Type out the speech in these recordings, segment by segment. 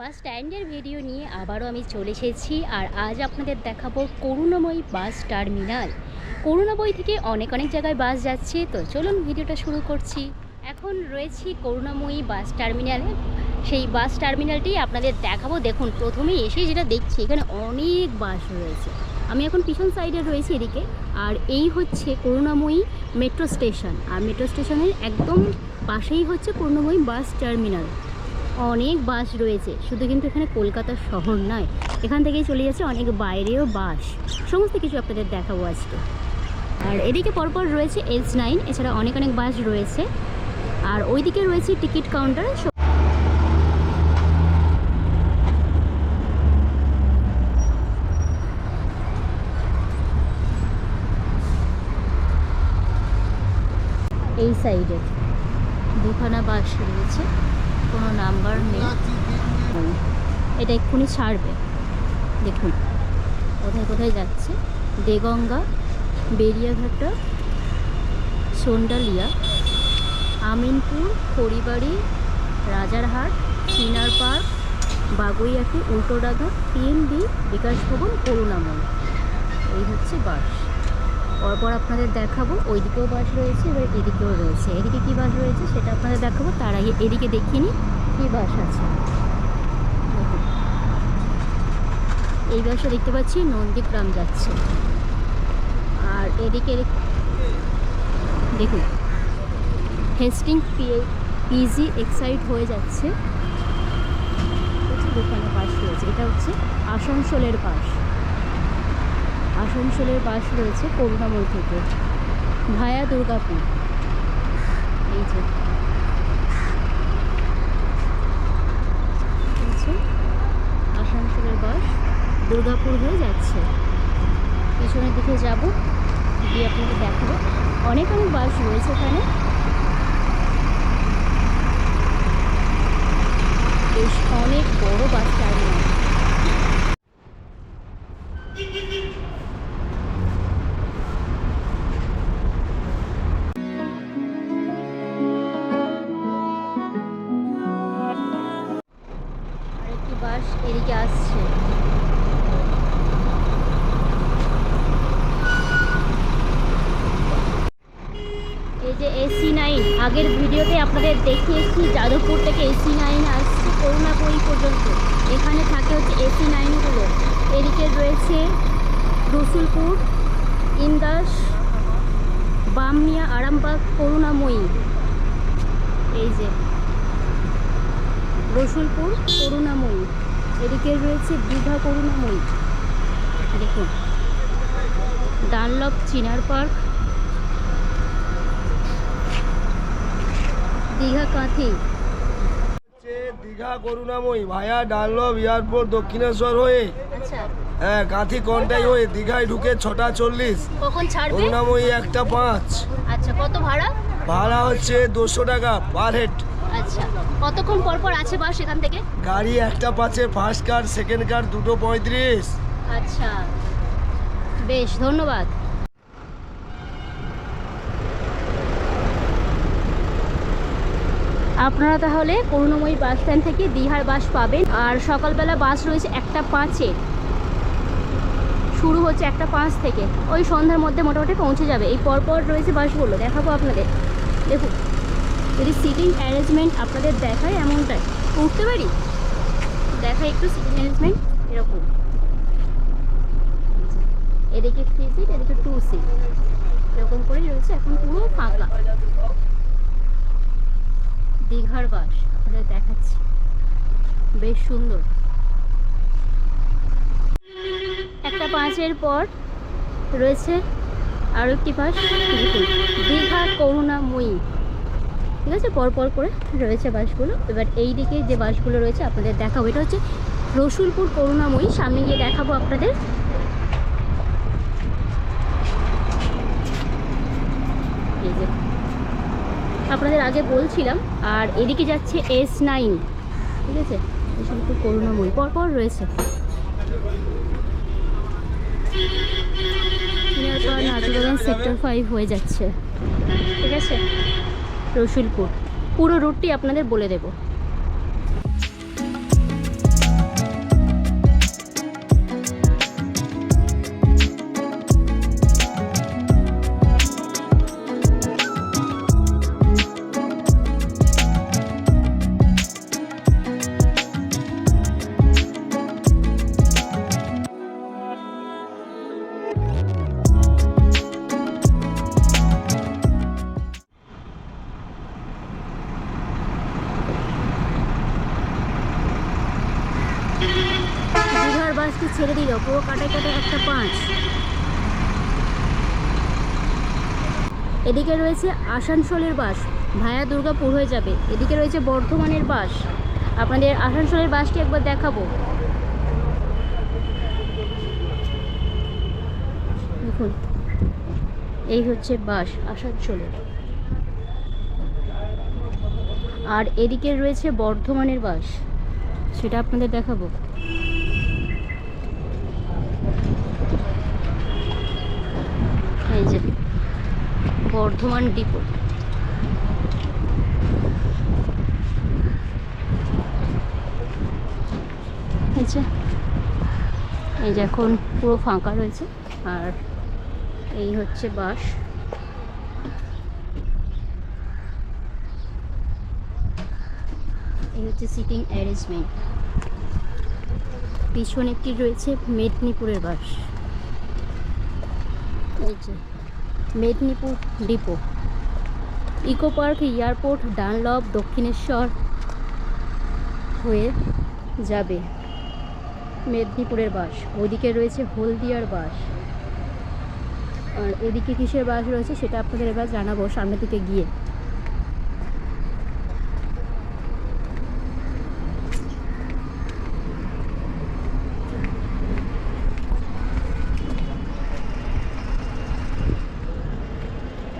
বাস স্ট্যান্ডের ভিডিও নিয়ে আবারও আমি চলে এসেছি আর আজ আপনাদের দেখাবো করুণাময়ী বাস টার্মিনাল। করুণাময়ী থেকে অনেক অনেক জায়গায় বাস যাচ্ছে, তো চলুন ভিডিওটা শুরু করছি। এখন রয়েছি করুণাময়ী বাস টার্মিনালে। সেই বাস টার্মিনালটি আপনাদের দেখাবো। দেখুন, প্রথমেই এসে যেটা দেখছি, এখানে অনেক বাস রয়েছে। আমি এখন পিছন সাইডে রয়েছি এদিকে, আর এই হচ্ছে করুণাময়ী মেট্রো স্টেশন। আর মেট্রো স্টেশনের একদম পাশেই হচ্ছে করুণাময়ী বাস টার্মিনাল। অনেক বাস রয়েছে। শুধু কিন্তু এখানে কলকাতা শহর নয়, এখান থেকেই চলে যাচ্ছে অনেক বাইরেও বাস। সমস্ত কিছু আপনাদের দেখাবো আজকে। আর এদিকে পরপর রয়েছে এস নাইন এছাড়া অনেক অনেক বাস রয়েছে। আর ওইদিকে রয়েছে টিকিট কাউন্টার এই সাইডে দুখানা বাস রয়েছে। কোনো নাম্বার নেই। এটা এক্ষুনি ছাড়বে। দেখুন, কোথায় কোথায় যাচ্ছে। Deganga Beliaghata Sondalia, Aminpur, Kharibari, Rajarhat, Chinar park, Baguiati, Ultadanga PNB Bikash Bhavan, Karunamoy. এই হচ্ছে বাস। পরপর আপনাদের দেখাবো। ওইদিকেও বাস রয়েছে, এবার এদিকেও রয়েছে। এদিকে কী বাস রয়েছে সেটা আপনাদের দেখাবো। তার আগে এদিকে দেখিয়ে নিই কী বাস আছে। দেখুন। এই বাসটা দেখতে পাচ্ছি নন্দীগ্রাম যাচ্ছে। আর এদিকে দেখুন, হেস্টিং পিজি এক্সাইট হয়ে যাচ্ছে। দোকানে বাস রয়েছে। এটা হচ্ছে আসানসোলের বাস। আসানসোলের বাস রয়েছে করুণাময় থেকে। ভায়া দুর্গাপুর। এই যে। আসানসোলের বাস দুর্গাপুর হয়ে যাচ্ছে। পিছনের দিকে যাব, গিয়ে আপনাকে দেখাবো। অনেক অনেক বাস রয়েছে এখানে। বেশ অনেক বড় বাস টার্মিনাল আসছে। এই যে এসি নাইন, আগের ভিডিওতে আপনাদের দেখিয়েছি, যাদবপুর থেকে এসি নাইন আসছে করুণাপুরি পর্যন্ত। এখানে থাকে হচ্ছে এসি নাইনগুলো। এদিকে রয়েছে রসুলপুর, ইন্দাস, বামনিয়া, আরামবাগ, করুণাময়ী। এই যে রসুলপুর, করুণাময়ী। এদিকে রয়েছে দীঘা করুণাময়ী দেখুন Dunlop Chinar park. Digha Kanthi. Digha Karunamoyee via Dunlop airport Dakshineswar হয়ে। আচ্ছা। হ্যাঁ কাঁথি কন্টাই হয়ে? দীঘায় ঢুকে ছটা চল্লিশ। কখন ছাড়বে? করুণাময়ী একটা পাঁচ। আচ্ছা কত ভাড়া? ভাড়া হচ্ছে দুশো টাকা পার হেড। আচ্ছা কতক্ষণ পর পর আছে বাস এখান থেকে? গাড়ি একটা পাচ্ছে ফার্স্ট কার সেকেন্ড কার দুটো পঁয়ত্রিশ। আচ্ছা বেশ ধন্যবাদ। আপনারা তাহলে করুণাময়ী বাস স্ট্যান্ড থেকে দীঘার বাস পাবেন। আর সকালবেলা বাস রয়েছে একটা পাঁচে। শুরু হচ্ছে একটা পাঁচ থেকে। ওই সন্ধ্যার মধ্যে মোটামুটি পৌঁছে যাবে। এই পরপর রয়েছে বাসগুলো। দেখাবো আপনাদের। দেখুন। যদি সিটিং অ্যারেঞ্জমেন্ট আপনাদের দেখায় এমনটাই উঠতে পারি? দেখায় একটু সিটিং অ্যারেঞ্জমেন্ট এরকম। এদিকে থ্রি সিট এদিকে টু সিট এরকম করেই রয়েছে, এখন পুরো ফাঁকা। দীঘার বাস, আপনাদের দেখাচ্ছি। বেশ সুন্দর। একটা পাঁচের পর রয়েছে আরও একটি বাস, দেখুন। দীঘা, করুণাময়ী। ঠিক আছে? পরপর করে রয়েছে বাসগুলো। এবার এই দিকে যে বাসগুলো রয়েছে আপনাদের দেখাবো, এটা হচ্ছে রসুলপুর করুণাময়ী। সামনে গিয়ে দেখাবো আপনাদের। এই যে আপনাদের আগে বলছিলাম, আর এদিকে যাচ্ছে এস নাইন। ঠিক আছে? রসুলপুর করুণাময়ী। পরপর রয়েছে। নাচুরাগান সেক্টর ফাইভ হয়ে যাচ্ছে। ঠিক আছে? রসুলপুর। পুরো রুটটি আপনাদের বলে দেব। দীঘার ছেড়ে দিল, পুরো কাটায় কাটায় একটা পাঁচ। এদিকে রয়েছে আসানসোলের বাস, ভায়া দুর্গাপুর হয়ে যাবে। এদিকে রয়েছে বর্ধমানের বাস। আপনাদের আসানসোলের বাসটি একবার দেখাবো। দেখুন, এই হচ্ছে বাস আসানসোলের। আর এদিকে রয়েছে বর্ধমানের বাস, সেটা আপনাদের দেখাবো এই যে বর্ধমান ডিপো। এই যে এখন পুরো ফাঁকা রয়েছে, আর এই হচ্ছে বাস। এই হচ্ছে সিটিং অ্যারেঞ্জমেন্ট। পিছনে একটি রয়েছে মেদিনীপুরের বাস। এই যে। Medinipur depot. Eco park airport Dunlop Dakshineswar হয়ে যাবে মেদিনীপুরের বাস। ওদিকে রয়েছে হলদিয়ার বাস। আর এদিকে কিসের বাস রয়েছে সেটা আপনাদের এবার জানাব সামনের দিকে গিয়ে।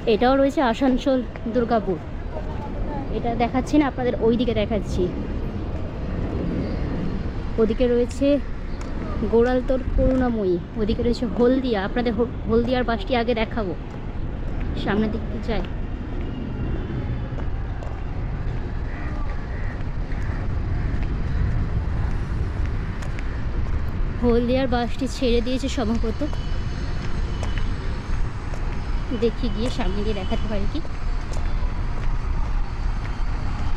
এটাও রয়েছে আসানসোল দুর্গাপুর। এটা দেখাচ্ছি না, আপনাদের ওই দিকে দেখাচ্ছি। ওদিকে রয়েছে গোড়ালতোর করুণাময়ী, ওদিকে রয়েছে হলদিয়া। আপনাদের হল- হলদিয়ার বাসটি আগে দেখাবো। সামনের দিক দিয়ে যাই। হলদিয়ার বাসটি ছেড়ে দিয়েছে সম্ভবত দেখি গিয়ে সামনে গিয়ে দেখাতে পারি কি?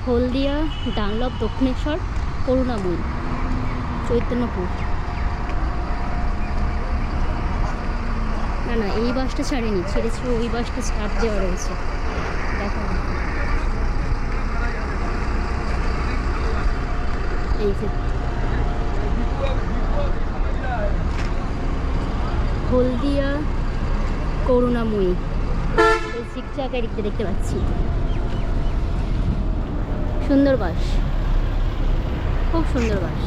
হলদিয়া, ডানলপ, দক্ষিণেশ্বর, করুণাময়ী, চৈতন্যপুর। না না, এই বাসটা ছাড়েনি, ছেড়েছে, ওই বাসটা স্টার্ট দেওয়া রয়েছে। দেখা এই যে। হলদিয়া করুণাময়ী। এই জিগজ্যাগ দেখতে দেখতে পাচ্ছি। সুন্দর বাস খুব সুন্দর বাস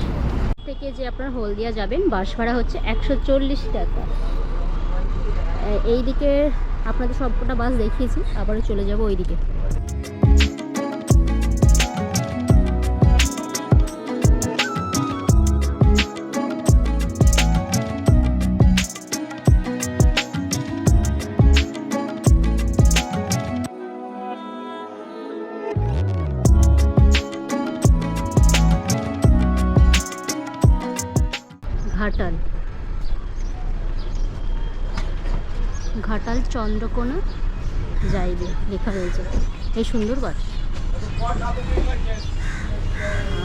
থেকে যে আপনার হলদিয়া যাবেন বাস ভাড়া হচ্ছে একশো চল্লিশ টাকা। এইদিকে এই দিকে আপনাদের সবকটা বাস দেখিয়েছি, আবারও চলে যাব ওই দিকে ঘাটাল চন্দ্রকোনা যাইবে, লেখা রয়েছে। এই সুন্দর বাস।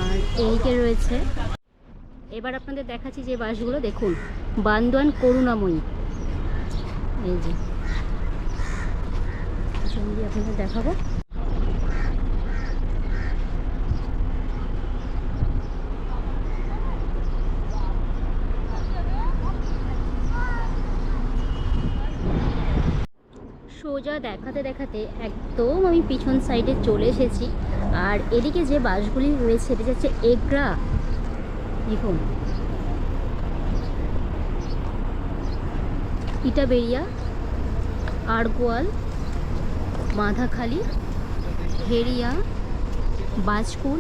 আর এইকে রয়েছে, এবার আপনাদের দেখাচ্ছি যে বাসগুলো, দেখুন, বান্দোয়ান করুণাময়ী। এই যে। আপনাদের দেখাবো। সোজা দেখাতে দেখাতে একদম আমি পিছন সাইডে চলে এসেছি। আর এদিকে যে বাসগুলি রয়েছে, এটা যাচ্ছে এগরা। দেখুন। ইটাবেরিয়া আড়গোয়াল, মাধাখালি হেরিয়া বাজকুল,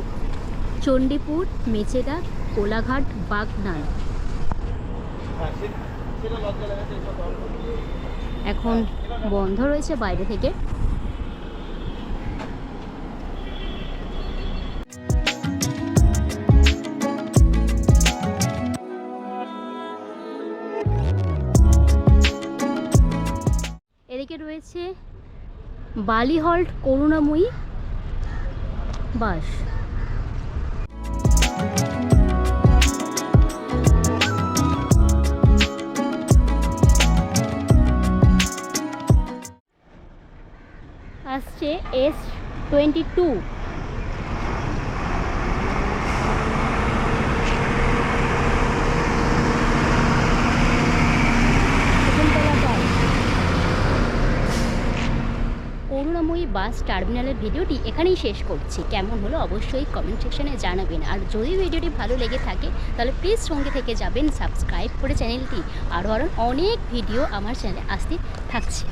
চণ্ডীপুর, মেচেদা, কোলাঘাট, বাগনান। এখন বন্ধ রয়েছে বাইরে থেকে। এদিকে রয়েছে বালিহল্ট করুণাময়ী বাস। হচ্ছে S twenty two Karunamoyee bus টার্মিনালের ভিডিওটি এখানেই শেষ করছি। কেমন হলো অবশ্যই কমেন্ট সেকশনে জানাবেন। আর যদি ভিডিওটি ভালো লেগে থাকে, তাহলে প্লিজ সঙ্গে থেকে যাবেন সাবস্ক্রাইব করে চ্যানেলটি আরও আরও অনেক ভিডিও আমার চ্যানেলে আসতে থাকছে।